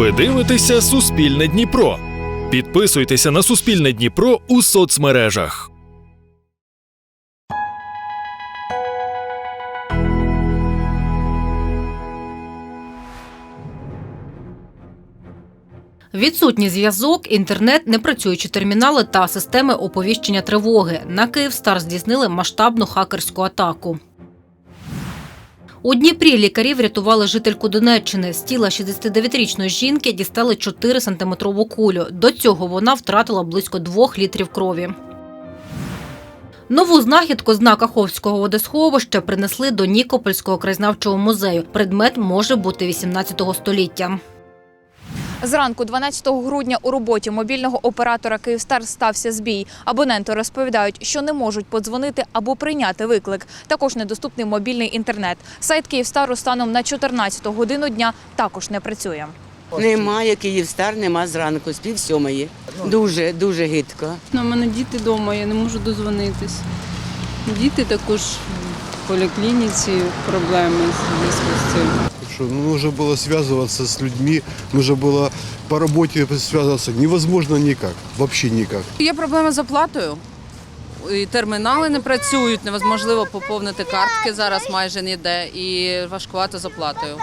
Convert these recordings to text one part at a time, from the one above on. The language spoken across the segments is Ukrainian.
Ви дивитеся Суспільне Дніпро. Підписуйтеся на Суспільне Дніпро у соцмережах. Відсутній зв'язок, інтернет, непрацюючі термінали та системи оповіщення тривоги. На Київстар здійснили масштабну хакерську атаку. У Дніпрі лікарі врятували жительку Донеччини. З тіла 69-річної жінки дістали 4-сантиметрову кулю. До цього вона втратила близько 2 літрів крові. Нову знахідку з Каховського водосховища принесли до Нікопольського краєзнавчого музею. Предмет може бути 18 століття. Зранку 12 грудня у роботі мобільного оператора Київстар стався збій. Абоненти розповідають, що не можуть подзвонити або прийняти виклик. Також недоступний мобільний інтернет. Сайт Київстару станом на 14 годину дня також не працює. Немає Київстар, нема зранку, з пів сьомої. Дуже, дуже гидко. Ну, У мене діти вдома, я не можу дозвонитись. Діти також в поліклініці проблеми з цим Что ну, нужно было связываться с людьми, нужно было по работе связываться. Невозможно никак, вообще никак. Є проблеми з оплатою. І термінали не працюють, неможливо поповнити картки зараз майже ніде і важкувато з оплатою.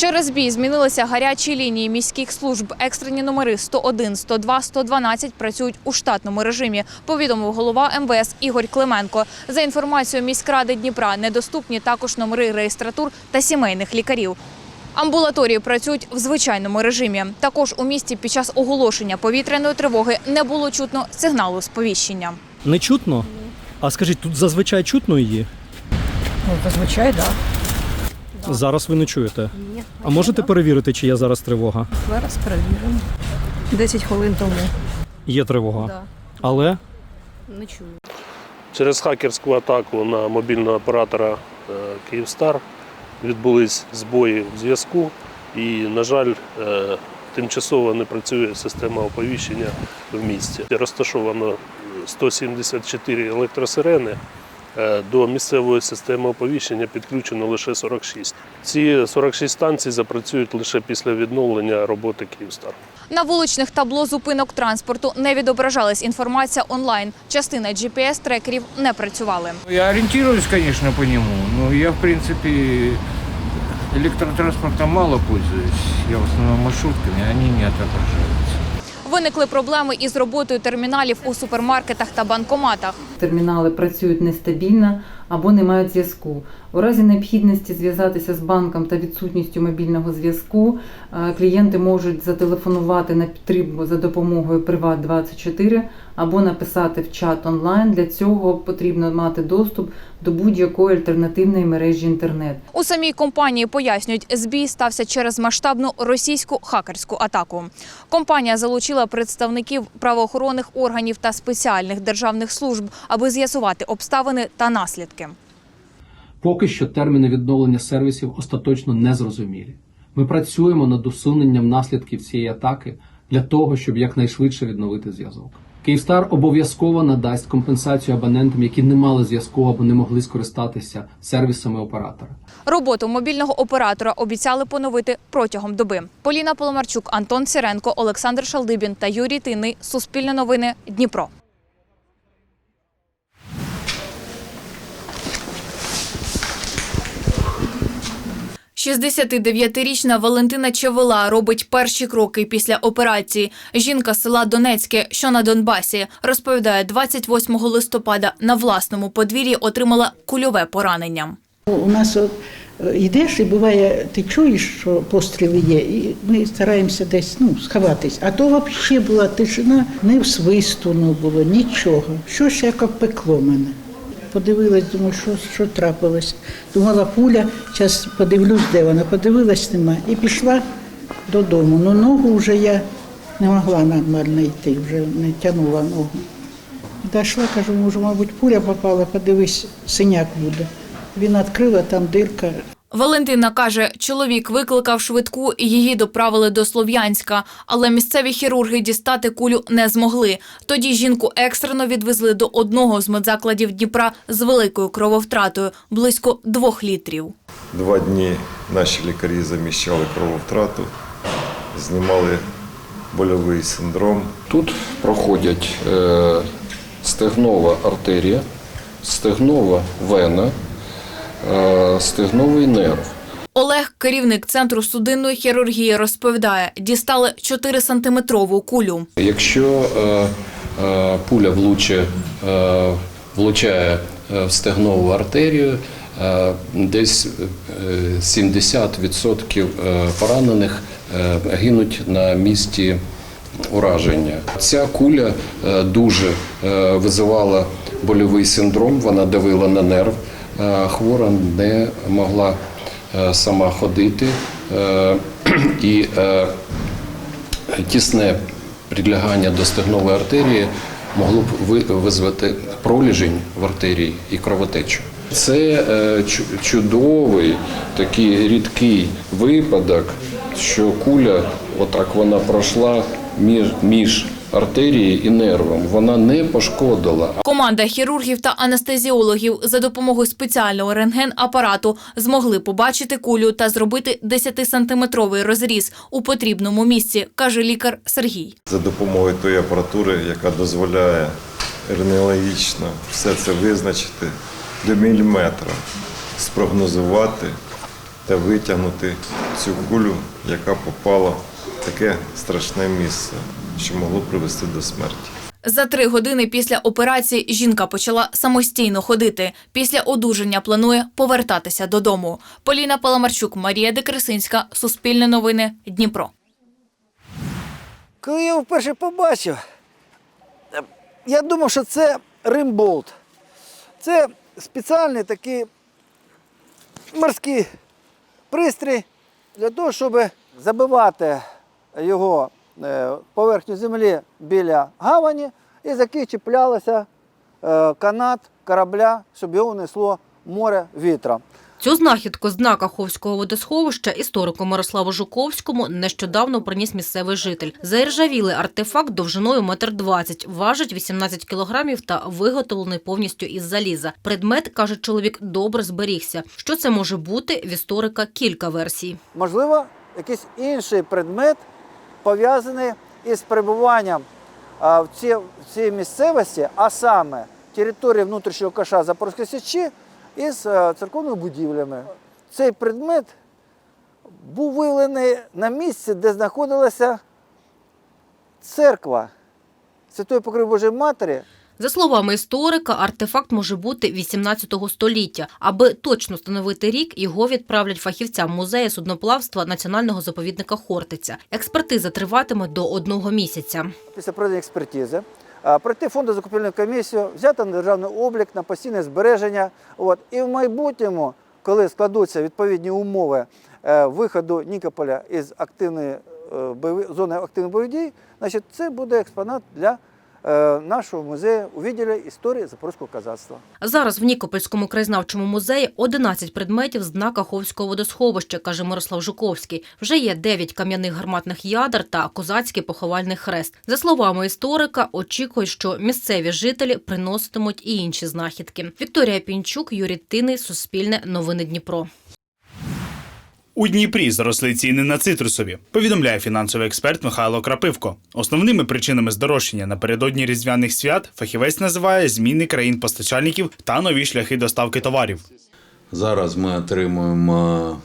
Через збій змінилися гарячі лінії міських служб. Екстрені номери 101, 102, 112 працюють у штатному режимі. Повідомив голова МВС Ігор Клименко. За інформацією міськради Дніпра, недоступні також номери реєстратур та сімейних лікарів. Амбулаторії працюють в звичайному режимі. Також у місті під час оголошення повітряної тривоги не було чутно сигналу сповіщення. Не чутно? А скажіть, тут зазвичай чутно її? Ну, зазвичай, так. Зараз ви не чуєте. А можете перевірити, чи є зараз тривога? Зараз перевіримо. 10 хвилин тому. Є тривога. Да. Але Не чую. Через хакерську атаку на мобільного оператора е, Київстар відбулись збої в зв'язку і, на жаль, е, тимчасово не працює система оповіщення в місті. Розташовано 174 електросирени. Е, До місцевої системи оповіщення підключено лише 46. Ці 46 станцій запрацюють лише після відновлення роботи Київстар. На вуличних табло зупинок транспорту не відображалась інформація онлайн. Частина GPS-трекерів не працювали. Я ориентируюсь, конечно, по нему, но я, в принципе, электротранспортом мало пользуюсь. Я в основном маршрутками, они не отображаются. Виникли проблеми із роботою терміналів у супермаркетах та банкоматах. термінали працюють нестабільно або не мають зв'язку. У разі необхідності зв'язатися з банком та відсутністю мобільного зв'язку е, клієнти можуть зателефонувати на підтримку за допомогою Приват24 або написати в чат онлайн. Для цього потрібно мати доступ до будь-якої альтернативної мережі інтернет. У самій компанії пояснюють, збій стався через масштабну російську хакерську атаку. Компанія залучила представників правоохоронних органів та спеціальних державних служб, аби з'ясувати обставини та наслідки. Поки що терміни відновлення сервісів остаточно не зрозумілі. Ми працюємо над усуненням наслідків цієї атаки для того, щоб якнайшвидше відновити зв'язок. Київстар обов'язково надасть компенсацію абонентам, які не мали зв'язку або не могли скористатися сервісами оператора. Роботу мобільного оператора обіцяли поновити протягом доби. Поліна Поломарчук, Антон Сіренко, Олександр Шалдибін та Юрій Тинний. Суспільне новини. Дніпро. – 69-річна Валентина Чевела робить перші кроки після операції. Жінка села Донецьке, що на Донбасі, розповідає, 28 листопада на власному подвір'ї отримала кульове поранення. У нас от, е, йдеш і буває, ти чуєш, що постріли є, і ми стараємося десь ну, сховатись. А то взагалі була тишина, не в свисту не було, нічого. Щось як обпекло мене. Подивилась, думаю, що, що трапилось. Думала, пуля, зараз подивлюсь, де вона. Подивилась, нема. І пішла додому. Ну, ногу вже я не могла нормально йти, вже не тягнула ногу. Дійшла, кажу, може, мабуть, пуля попала, подивись, синяк буде. Він відкрив, а там дирка. Валентина каже, чоловік викликав швидку і її доправили до Слов'янська, але місцеві хірурги дістати кулю не змогли. Тоді жінку екстрено відвезли до одного з медзакладів Дніпра з великою крововтратою – близько двох літрів. Два дні наші лікарі заміщали крововтрату. знімали больовий синдром. Тут проходять е, стегнова артерія, стегнова вена, стегновий нерв. Олег, керівник центру судинної хірургії, розповідає, дістали 4-сантиметрову кулю. Якщо е, е, пуля влуче, е, влучає е, в стегнову артерію, е, десь е, 70% е, поранених е, гинуть на місці ураження. Ця куля е, дуже е, визивала больовий синдром, вона давила на нерв. Е, Хвора не могла е, сама ходити. е, І тісне прилягання до стегнової артерії могло б ви- визвати проліжень в артерії і кровотечу. Це чудовий такий рідкий випадок, що куля, отак вона пройшла між, між артерією і нервом. Вона не пошкодила, Команда хірургів та анестезіологів за допомогою спеціального рентген-апарату змогли побачити кулю та зробити 10-сантиметровий розріз у потрібному місці, каже лікар Сергій. За допомогою тої апаратури, яка дозволяє рентгенологічно все це визначити до міліметра, спрогнозувати та витягнути цю кулю, яка попала в таке страшне місце, що могло привести до смерті. За три години після операції жінка почала самостійно ходити. Після одужання планує повертатися додому. Поліна Паламарчук, Марія Декресинська, Суспільне новини, Дніпро. Коли я вперше побачив, я думав, що це римболт. Це спеціальний такий морський пристрій для того, щоб забивати його е, поверхню землі біля гавані, і за який чіплялося е, канат корабля, щоб його несло море вітром. Цю знахідку з дна Каховського водосховища історику Мирославу Жуковському нещодавно приніс місцевий житель. Заіржавілий артефакт довжиною метр двадцять, важить 18 кілограмів та виготовлений повністю із заліза. Предмет, каже чоловік, добре зберігся. Що це може бути, в історика кілька версій. Можливо, якийсь інший предмет пов'язаний із перебуванням в цій, в цій місцевості, а саме території внутрішнього коша Запорозької Січі із е, церковними будівлями. Цей предмет був виявлений на місці, де знаходилася церква Святої Покрови Божої Матері. За словами історика, артефакт може бути 18 століття. Аби точно встановити рік, його відправлять фахівцям музею судноплавства Національного заповідника Хортиця. Експертиза триватиме до одного місяця. після проведення експертизи, пройти фонду закупівельну комісію, взяти на державний облік, на постійне збереження. От. І в майбутньому, коли складуться відповідні умови е, виходу Нікополя із активної е, зони активних бойових дій, значить, це буде експонат для нашого музею у відділі історії Запорізького казацтва. Зараз в Нікопольському краєзнавчому музеї 11 предметів з дна Каховського водосховища, каже Мирослав Жуковський. Вже є 9 кам'яних гарматних ядер та козацький поховальний хрест. За словами історика, очікують, що місцеві жителі приноситимуть і інші знахідки. Вікторія Пінчук, Юрій Тиний, Суспільне, Новини Дніпро. У Дніпрі зросли ціни на цитрусові, повідомляє фінансовий експерт Михайло Крапивко. Основними причинами здорожчання напередодні різдвяних свят фахівець називає зміни країн-постачальників та нові шляхи доставки товарів. Зараз ми отримуємо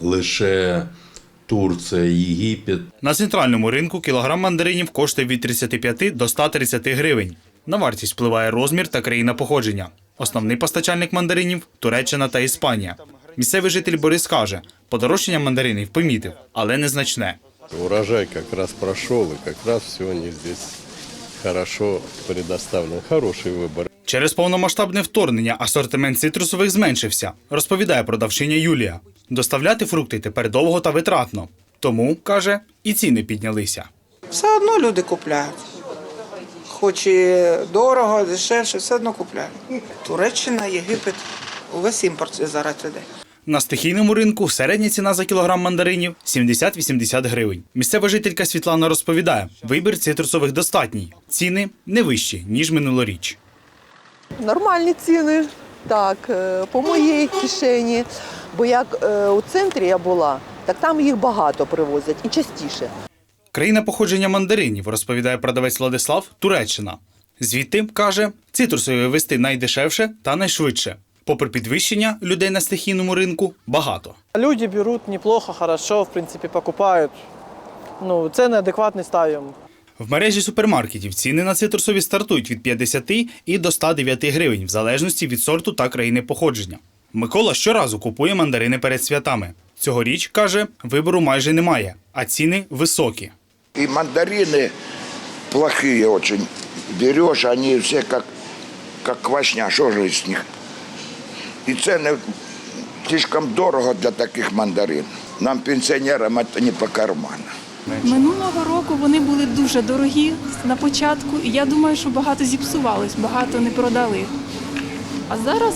лише Турція, Єгипет. На центральному ринку кілограм мандаринів коштує від 35 до 130 гривень. На вартість впливає розмір та країна походження. Основний постачальник мандаринів Туреччина та Іспанія. Місцевий житель Борис каже, подорожчання мандаринів помітив, але незначне. Урожай как раз прошел, и как раз все у них здесь хорошо предоставлено. Хороший выбор. Через повномасштабне вторгнення асортимент цитрусових зменшився, розповідає продавчиня Юлія. Доставляти фрукти тепер довго та витратно. Тому, каже, і ціни піднялися. Все одно люди купляють. Хоч і дорого, дешевше, все одно купляють. Туреччина, Єгипет, увесь імпорт зараз іде. На стихійному ринку середня ціна за кілограм мандаринів 70-80 гривень. Місцева жителька Світлана розповідає, вибір цитрусових достатній. Ціни не вищі, ніж минулоріч. Нормальні ціни, так, е, по моїй кишені. Бо як е, у центрі я була, так там їх багато привозять і частіше. Країна походження мандаринів, розповідає продавець Владислав, Туреччина. Звідти, каже, цитрусові вести найдешевше та найшвидше. Попри підвищення людей на стихійному ринку, багато. Люди берут неплохо, хорошо, в принципе, покупают. Ну, цены адекватные ставим. В мережі супермаркетів ціни на цитрусові стартують від 50 і до 109 гривень, в залежності від сорту та країни походження. Микола щоразу купує мандарини перед святами. Цьогоріч, каже, вибору майже немає, а ціни високі. И мандарины плохие очень. Берешь, они все как, как квашня, что же из них? И цены слишком дорого для таких мандарин. Нам, пенсионерам, это не по карману. Минулого року вони були дуже дорогі на початку, і я думаю, що багато зіпсувалось, багато не продали. А зараз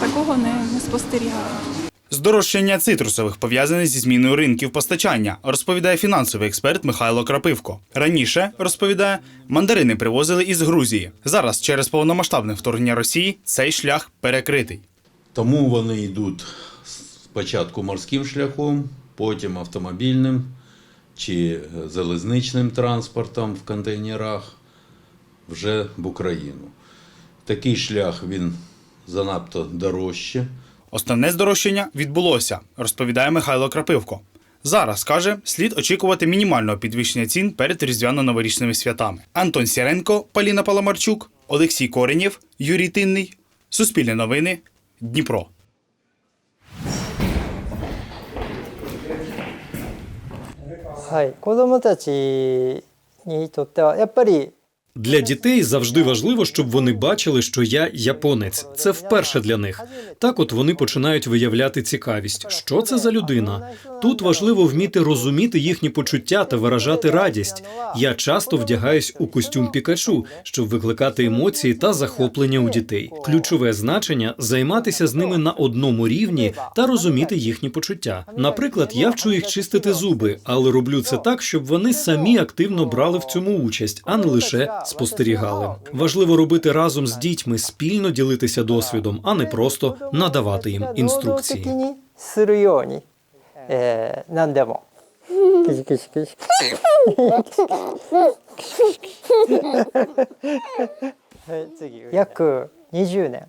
такого не, не спостерігаю. Здорожчання цитрусових пов'язане зі зміною ринків постачання, розповідає фінансовий експерт Михайло Крапивко. Раніше розповідає, мандарини привозили із Грузії. Зараз, через повномасштабне вторгнення Росії, цей шлях перекритий. Тому вони йдуть спочатку морським шляхом, потім автомобільним чи залізничним транспортом в контейнерах вже в Україну. Такий шлях він занадто дорожче. Основне здорожчання відбулося, розповідає Михайло Крапивко. Зараз каже, слід очікувати мінімального підвищення цін перед різдвяно-новорічними святами. Антон Сіренко, Поліна Паламарчук, Олексій Коренєв, Юрій Тинний. Суспільне новини. Дніпро. はい、子どもたちにとってはやっぱり Для дітей завжди важливо, щоб вони бачили, що я японець. Це вперше для них. Так, от вони починають виявляти цікавість. Що це за людина? Тут важливо вміти розуміти їхні почуття та виражати радість. Я часто вдягаюсь у костюм Пікачу, щоб викликати емоції та захоплення у дітей. Ключове значення займатися з ними на одному рівні та розуміти їхні почуття. Наприклад, я вчу їх чистити зуби, але роблю це так, щоб вони самі активно брали в цьому участь, а не лише спостерігали. Важливо робити разом з дітьми спільно ділитися досвідом, а не просто надавати їм інструкції. Як е, 20年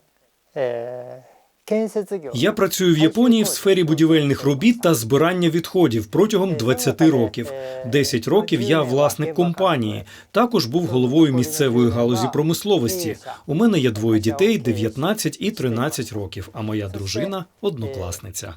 я працюю в Японії в сфері будівельних робіт та збирання відходів протягом 20 років. 10 років я власник компанії. Також був головою місцевої галузі промисловості. У мене є двоє дітей 19 і 13 років, а моя дружина однокласниця.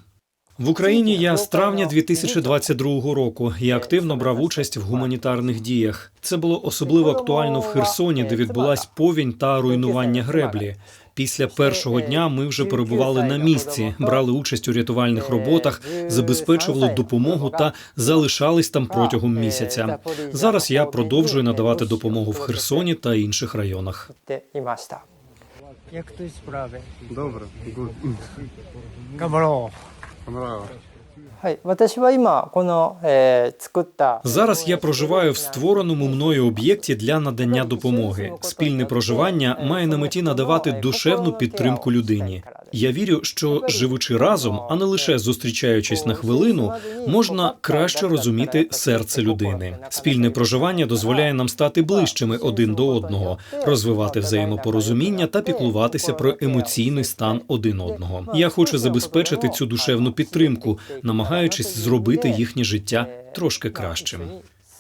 В Україні я з травня 2022 року і активно брав участь в гуманітарних діях. Це було особливо актуально в Херсоні, де відбулась повінь та руйнування греблі. Після першого дня ми вже перебували на місці, брали участь у рятувальних роботах, забезпечували допомогу та залишались там протягом місяця. Зараз я продовжую надавати допомогу в Херсоні та інших районах. Як хтось справи? Добре, Камбраво. Зараз я проживаю в створеному мною об'єкті для надання допомоги. Спільне проживання має на меті надавати душевну підтримку людині. Я вірю, що живучи разом, а не лише зустрічаючись на хвилину, можна краще розуміти серце людини. Спільне проживання дозволяє нам стати ближчими один до одного, розвивати взаємопорозуміння та піклуватися про емоційний стан один одного. Я хочу забезпечити цю душевну підтримку, намагаючись зробити їхнє життя трошки кращим.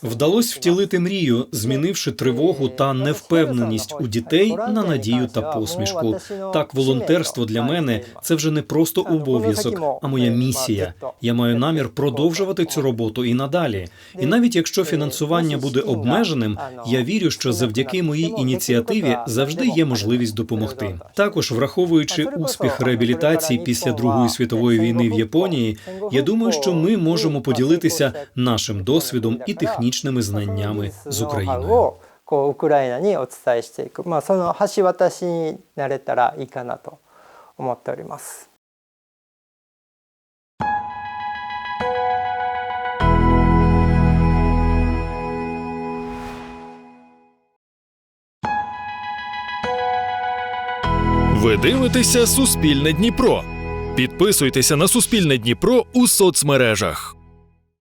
Вдалося втілити мрію, змінивши тривогу та невпевненість у дітей на надію та посмішку. Так, волонтерство для мене це вже не просто обов'язок, а моя місія. Я маю намір продовжувати цю роботу і надалі. І навіть якщо фінансування буде обмеженим, я вірю, що завдяки моїй ініціативі завжди є можливість допомогти. Також враховуючи успіх реабілітації після Другої світової війни в Японії, я думаю, що ми можемо поділитися нашим досвідом і технічними знаннями з ノウハウ Україною. をこうウクライナにお伝えしていく、まあ、その橋渡しになれたらいいかなと思っております。 Ви дивитеся Суспільне Дніпро. Підписуйтеся на Суспільне Дніпро у соцмережах.